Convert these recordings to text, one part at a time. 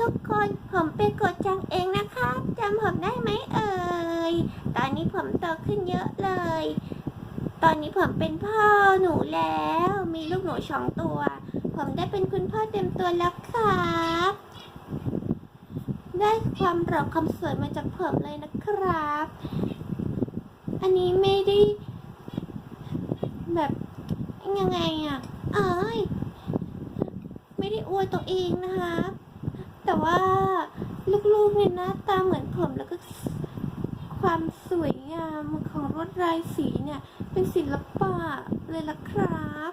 ทุกคนผมเป็นกดจังเองนะครับจำผมได้ไหมเอ่ย ตอนนี้ผมโตขึ้นเยอะเลย ตอนนี้ผมเป็นพ่อหนูแล้ว มีลูกหนูสองตัว ผมได้เป็นคุณพ่อเต็มตัวแล้วครับ ได้ความหล่อความสวยมาจากผมเลยนะครับ อันนี้ไม่ได้ แบบยังไงอะเอ้ยไม่ได้อวยตัวเองนะคะ แต่ว่าลูกๆเนี่ยหน้าตาเหมือนผมแล้วก็ความสวยงามของลวดลายสีเนี่ย เป็นศิลปะเลยล่ะครับ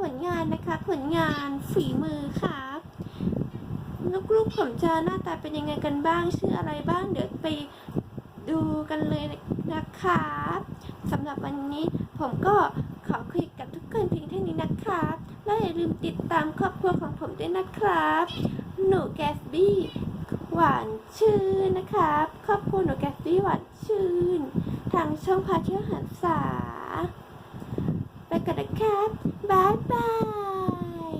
ผลงานนะคะผลงานฝีมือครับลูกๆผมจะหน้าตาเป็นยังไงกันบ้างชื่ออะไรบ้างเดี๋ยวไปดูกันเลยนะครับสำหรับวันนี้ผมก็ขอคุยกับทุกคนเพียงเท่านี้นะครับ และอย่าลืมติดตามครอบครัวของผมด้วยนะครับ หนูแกสบี้หวานชื่นนะครับครอบครัวหนูแกสบี้หวานชื่น ทางช่องพาเที่ยวหันษาไปกันนะครับบายบาย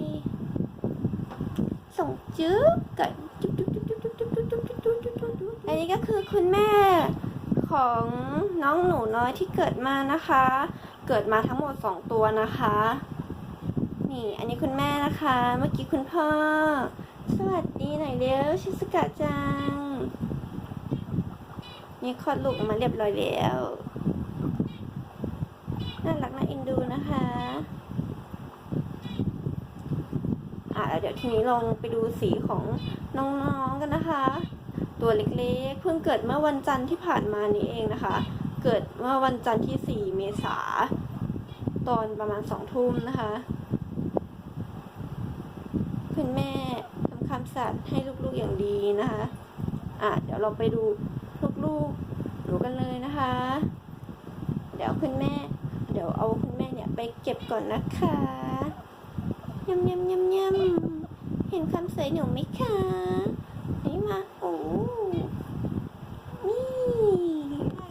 ส่งจุ๊บกันจุ๊บจุ๊บจุ๊บจุ๊บจุ๊บจุ๊บจุ๊บจุ๊บจุ๊บจุ๊บจุ๊บจุ๊บอันนี้ก็คือคุณแม่ของน้องหนูน้อยที่เกิดมานะคะ เกิดมาทั้งหมดสองตัวนะคะ นี่ อันนี้คุณแม่นะคะ เมื่อกี้คุณพ่อ สวัสดีหน่อยเร็วชิสกะจัง นี่คลอดลูกออกมาเรียบร้อยแล้วน่ารักน่าเอ็นดูนะคะอะเดี๋ยวทีนี้ลองไปดูสีของน้องๆกันนะคะ ตัวเล็กๆ เพิ่งเกิดเมื่อวันจันทร์ที่ผ่านมานี้เองนะคะ เกิดเมื่อวันจันทร์ที่ 4 เมษาตอนประมาณสองทุ่มนะคะ คุณแม่ ความสะอาดให้ลูกๆอย่างดีนะคะ อะเดี๋ยวเราไปดูลูกๆดูกันเลยนะคะ เดี๋ยวคุณแม่ เดี๋ยวเอาคุณแม่เนี่ยไปเก็บก่อนนะคะยำยำยำยำเห็นความสวยหนูไหมคะนี่มาโอ้นี่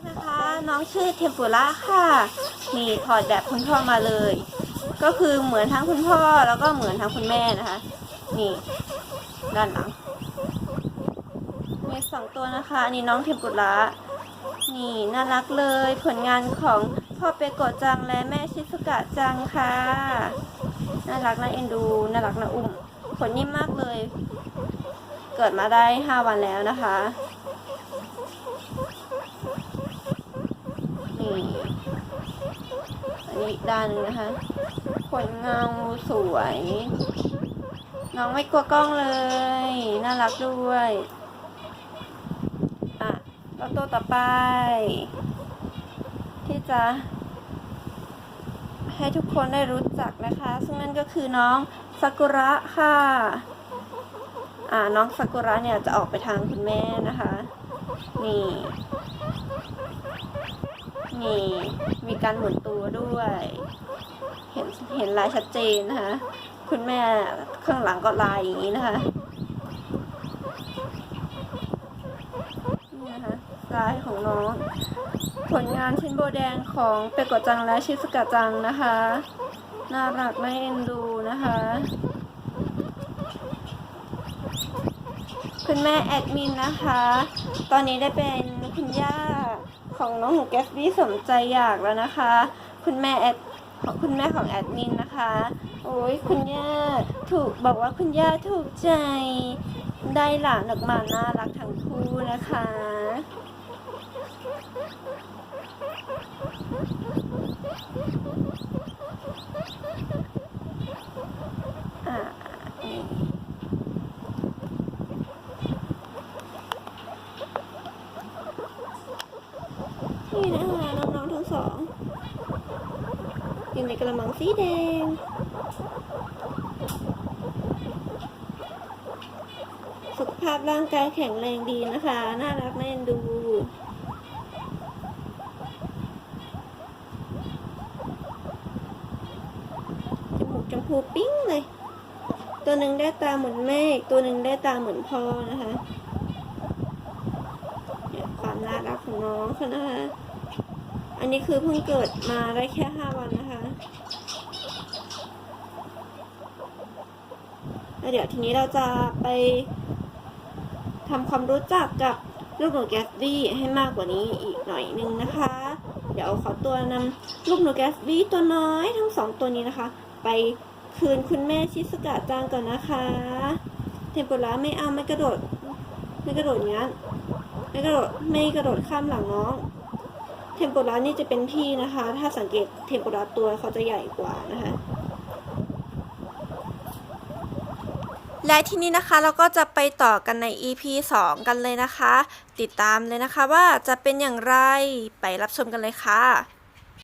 นะคะน้องชื่อเทมปุระค่ะ นี่ถอดแบบคุณพ่อมาเลย ก็คือเหมือนทั้งคุณพ่อแล้วก็เหมือนทั้งคุณแม่นะคะ นี่ ด้านหลังมีสองตัวนะคะ อันนี้น้องเทมปุระนี่น่ารักเลยผลงานของพ่อเปโกะจังและแม่ชิสุกะจังค่ะ น่ารักน่าเอ็นดูน่ารักน่าอุ้มขนนิ่มมากเลย เกิดมาได้ห้าวันแล้วนะคะนี่อันนี้ด้านนึงนะคะขนเงาสวย น้องไม่กลัวกล้องเลย น่ารักด้วย อะแล้วตัวต่อไป ที่จะ ให้ทุกคนได้รู้จักนะคะ ซึ่งนั่นก็คือน้องซากุระค่ะ อ่าน้องซากุระเนี่ยจะออกไปทางคุณแม่นะคะ นี่นี่มีการหมุนตัวด้วย เห็นเห็นลายชัดเจนนะคะ คุณแม่ข้างหลังก็ลายอย่างนี้นะคะนี่นะคะลายของน้อง ผลงานชิ้นโบแดงของเปกะจังและชิสกะจังนะคะ น่ารักน่าเอ็นดูนะคะ คุณแม่แอดมินนะคะ ตอนนี้ได้เป็นคุณย่าของน้องหนูแกสบี้สมใจอยากแล้วนะคะ คุณแม่แอด ของคุณแม่ของแอดมินนะคะ โอ้ยคุณย่าถูกบอกว่าคุณย่าถูกใจ ได้หลานออกมาน่ารักทั้งคู่นะคะ อ่านี่นี่นะคะน้องๆทั้งสอง อยู่ในกระมังสีแดง สุขภาพร่างกายแข็งแรงดีนะคะ น่ารักน่าเอ็นดูจมูกชมพูปิ้งเลย ตัวหนึ่งได้ตาเหมือนแม่ตัวหนึ่งได้ตาเหมือนพ่อนะคะความน่ารักของน้องเขานะคะอันนี้คือเพิ่งเกิดมาได้แค่ห้าวันนะคะ อัน แล้ว เดี๋ยวทีนี้เราจะไปทำความรู้จักกับลูกหนูแกสบี้ให้มากกว่านี้อีกหน่อยนึงนะคะ เดี๋ยวขอตัวนำลูกหนูแกสบี้ตัวน้อยทั้งสองตัวนี้นะคะ ไปคืนคุณแม่ชิสกะจังก่อนนะคะ เทมปุระไม่เอาไม่กระโดด ไม่กระโดดงั้นไม่กระโดดไม่กระโดดข้ามหลังน้องเทมปุระนี่จะเป็นพี่นะคะ ถ้าสังเกตเทมปุระตัวเขาจะใหญ่กว่านะคะ และที่นี้นะคะเราก็จะไปต่อกันใน EP 2 กันเลยนะคะ ติดตามเลยนะคะว่าจะเป็นอย่างไรไปรับชมกันเลยค่ะ